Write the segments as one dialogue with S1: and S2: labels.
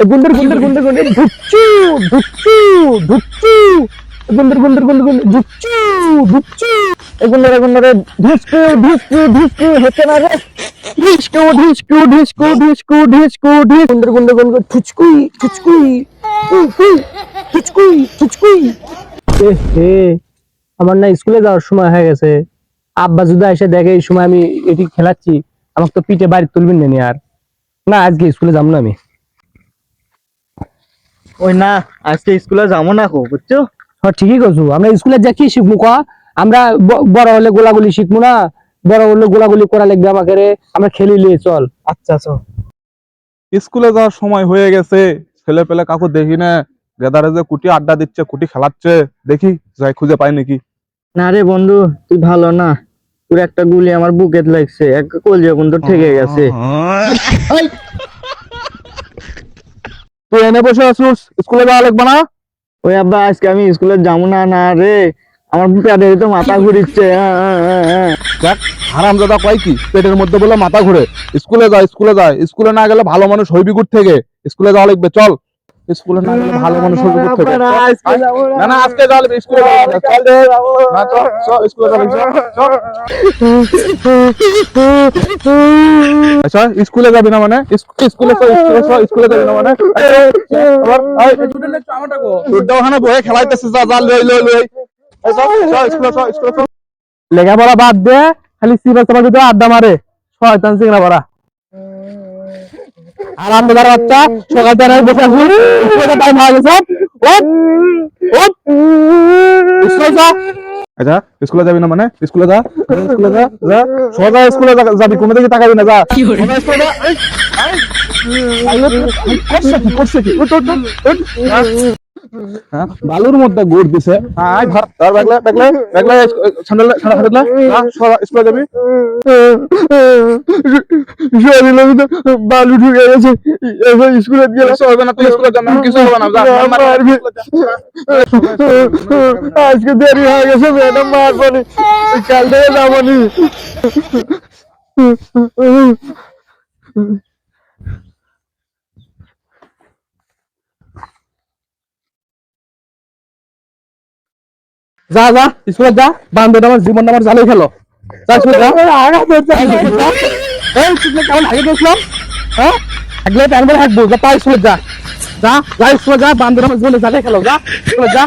S1: গুন্ডের গুন্ডের গুন্ডের গুন্ডের ঢুকচু ঢুকচু এ গুন্ডের গুন্ডের গুন্ডের গুন্ডের ঢুকচু এ গুন্ডের এ গুন্ডের ঢুসকু ঢুসকু ঢুসকু হচ্ছে না রে? ঢিসকু ঢিসকু ঢিসকু ঢিসকু ঢিসকু ঢিস গুন্ডের গুন্ডের গুন্ডের ঠুচকুই ঠুচকুই উই, উই, ঠুচকুই ঠুচকুই এ হে আমার না স্কুলে যাওয়ার সময় হয়ে গেছে। আব্বা যদি এসে দেখে এই সময় আমি এটি খেলাচ্ছি আমাকে তো পিঠে বাড়ি তুলবেন না নি আর। না আজকে স্কুলে যাব না আমি।
S2: ওই না আজকে স্কুলে যাব না কো বুঝছ?
S1: হ্যাঁ ঠিকই করছ আমরা স্কুলে যা কি শিখব ক? আমরা বড় হলে গোলাগুলি শিখব না? বড় হলে গোলাগুলি করা লাগবে আমাকে রে। আমরা খেলিলে চল।
S2: আচ্ছা চল।
S3: স্কুলে যাওয়ার সময় হয়ে গেছে। ছেলে পেলে কাকু দেখি না গেদারে যে কুটি আড্ডা দিচ্ছে কুটি খেলাচ্ছে। দেখি যাই খুঁজে পাই নাকি।
S2: না রে বন্ধু তুই ভালো না। তোর একটা গুলি আমার বুকেত লাগছে। এক কলজে বন্ধু ঠেকে গেছে।
S3: তুই এনে বসে আসুস স্কুলে যাওয়া লাগবে না?
S2: ওই আব্বা আজকে আমি স্কুলে যাব না না রে। আমার পেটে তো মাথা ঘুরিচ্ছে হ্যাঁ, হ্যাঁ, হ্যাঁ।
S3: দেখ হারাম দাদা কয় কি? পেটের মধ্যে বলে মাথা ঘুরে। স্কুলে যায় স্কুলে যায় স্কুলে না গেলে ভালো মানুষ হইবি গুড় থেকে স্কুলে যাওয়া লাগবে চল। স্কুলে না গেলে ভালো মানুষ গুড়
S2: না,
S3: না আজকে লাগবে স্কুলে চল রে না, চল, চল, স্কুলে চল, চল। আচ্ছা স্কুলে যাবি না মানে? স্কুলে চল, স্কুলে চল, স্কুলে যাবি না মানে? আবার, তো ওখানে বয়ে খেলাইতেছিস যা যা লই লই লই। চল, চল, স্কুলে চল, স্কুলে চল।
S1: লেখাপড়া বাদ দে খালি সিবাস তোমার ভিতরে আড্ডা মারে। শয়তান সিংরা পড়া আর আমরা যারা বাচ্চা সকাল থেকে বসে আছি। টাইম হয়ে গেছে।
S3: আচ্ছা স্কুলে যাবি না মানে? স্কুলে যা। স্কুলে যা যা। সোজা স্কুলে যাবি কোনো দিকে তাকাবি না যা। স্কুলে যা। করছে কি করছে কি হ্যাঁ? হ্যাঁ, বালুর মধ্যে গুড় দিছে। আয় ধর ধর ব্যাগলে ব্যাগলে ব্যাগলে স্যান্ডেল স্যান্ডেল হাতে স্কুলে যাবি
S1: শরীরের বালু ঢুকে গেছে। এবার স্কুলে গেলে
S3: হবে না তুই স্কুলে যা কিছু হবে না যা মার, মার,
S1: মারবি। আজকে দেরি হয়ে গেছে ম্যাডাম মারবনি কাল থেকে যাবনি যা যা স্কুলে যা বান্ধব আমার জীবন আমার জালে খেলো। যা কেমন আগে গেছিলাম? হ্যাঁ আগলে প্যান করে হাঁটবো যা পাই স্কুলে যা। যা যা স্কুলে যা বান্ধব আমার জীবনে জালে খেলো। যা স্কুলে যা।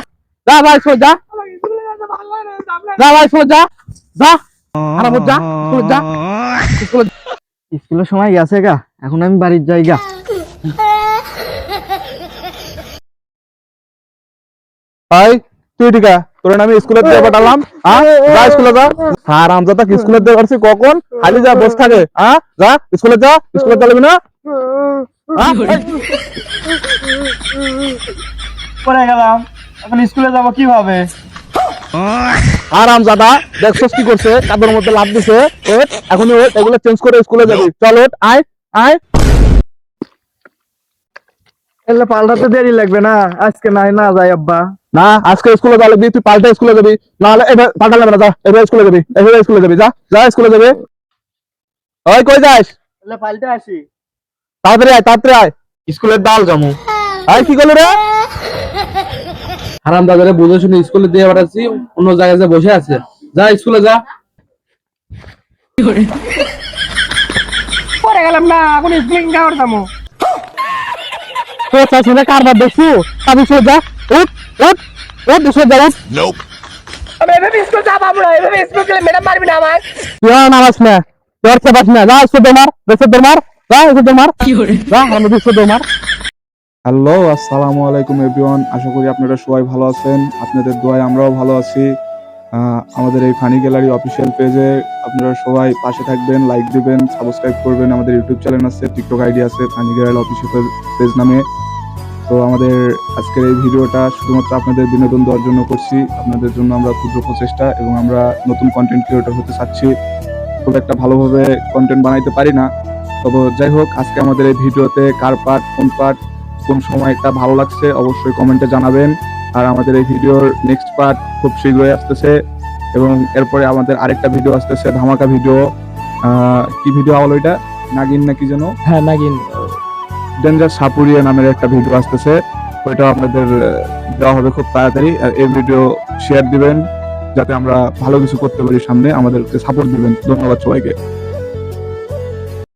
S1: যা ভাই স্কুলে যা। যা ভাই স্কুলে যা। যা আরাম যা স্কুলে যা। স্কুলে
S2: স্কুলের সময় গেছে গা। এখন আমি বাড়ির যাই গা।
S3: ভাই তুই টিকা তোর আমি স্কুলে দিয়ে পাঠালাম হ্যাঁ? যা স্কুলে যা। হ্যাঁ রামজাদা স্কুলে দিয়ে পারছি কখন? খালি যা বসে থাকে। হ্যাঁ? যা স্কুলে যা স্কুলে চালাবি না?
S2: পরে গেলাম। এখন স্কুলে যাব কীভাবে?
S3: আরাম জাদা দেখছস কি করছে? কাদের মধ্যে লাভ দিছে। এখন এগুলো চেঞ্জ করে স্কুলে যাবি। চল আয় আয়।
S2: এলে পাল্টাতে দেরি লাগবে না। আজকে নাই না যাই আব্বা।
S3: না আজকে স্কুলে যা লাগবি তুই পাল্টা স্কুলে যাবি। নাহলে এবার পাল্টা লাগবে না যা এবার স্কুলে যাবি এবার স্কুলে যাবি যা যা স্কুলে যাবি। ওই কই যাস?
S2: এলে পাল্টে আসি।
S3: তাড়াতাড়ি আয় তাড়াতাড়ি আয়।
S2: স্কুলের ডাল জমু।
S3: আয় কি করলি রে?
S1: হারাম দাদারে বুঝে শুনে স্কুলে দিয়ে পাঠাচ্ছি অন্য জায়গায় যে বসে আছে। যা স্কুলে যা। পরে গেলাম না এখন স্কুলে দামো কারবার দেখছু
S3: হ্যালো আসসালামু আলাইকুম এভরিওয়ান আশা করি আপনারা সবাই ভালো আছেন। আপনাদের দোয়ায় আমরাও ভালো আছি। আমাদের এই ফানি গ্যালারি অফিসিয়াল পেজে আপনারা সবাই পাশে থাকবেন লাইক দিবেন সাবস্ক্রাইব করবেন। আমাদের ইউটিউব চ্যানেল আছে, টিকটক আইডি আছে, ফানি গ্যালারি অফিসিয়াল পেজ নামে। তো আমাদের আজকের এই ভিডিওটা শুধুমাত্র আপনাদের বিনোদন দেওয়ার জন্য করছি। আপনাদের জন্য আমরা ক্ষুদ্র প্রচেষ্টা এবং আমরা নতুন কন্টেন্ট ক্রিয়েটর হতে চাচ্ছি। খুব একটা ভালোভাবে কন্টেন্ট বানাইতে পারি না। তবে যাই হোক, আজকে আমাদের এই ভিডিওতে কার পার্ট, কোন পার্ট, কোন সময়টা ভালো লাগছে অবশ্যই কমেন্টে জানাবেন। আর আমাদের এই ভিডিওর নেক্সট পার্ট খুব শীঘ্রই আসতেছে এবং এরপরে আমাদের আরেকটা ভিডিও আসতেছে, ধামাকা ভিডিও কি ভিডিও হলো এটা নাগিন নাকি যেন?
S1: হ্যাঁ নাগিন।
S3: ডেঞ্জার সাপুরিয়া নামের একটা ভিডিও আসতেছে। ওইটা আপনাদের দেওয়া হবে খুব তাড়াতাড়ি। আর এই ভিডিও শেয়ার দিবেন, যাতে আমরা ভালো কিছু করতে পারি সামনে। আমাদেরকে সাপোর্ট দিবেন। ধন্যবাদ সবাইকে।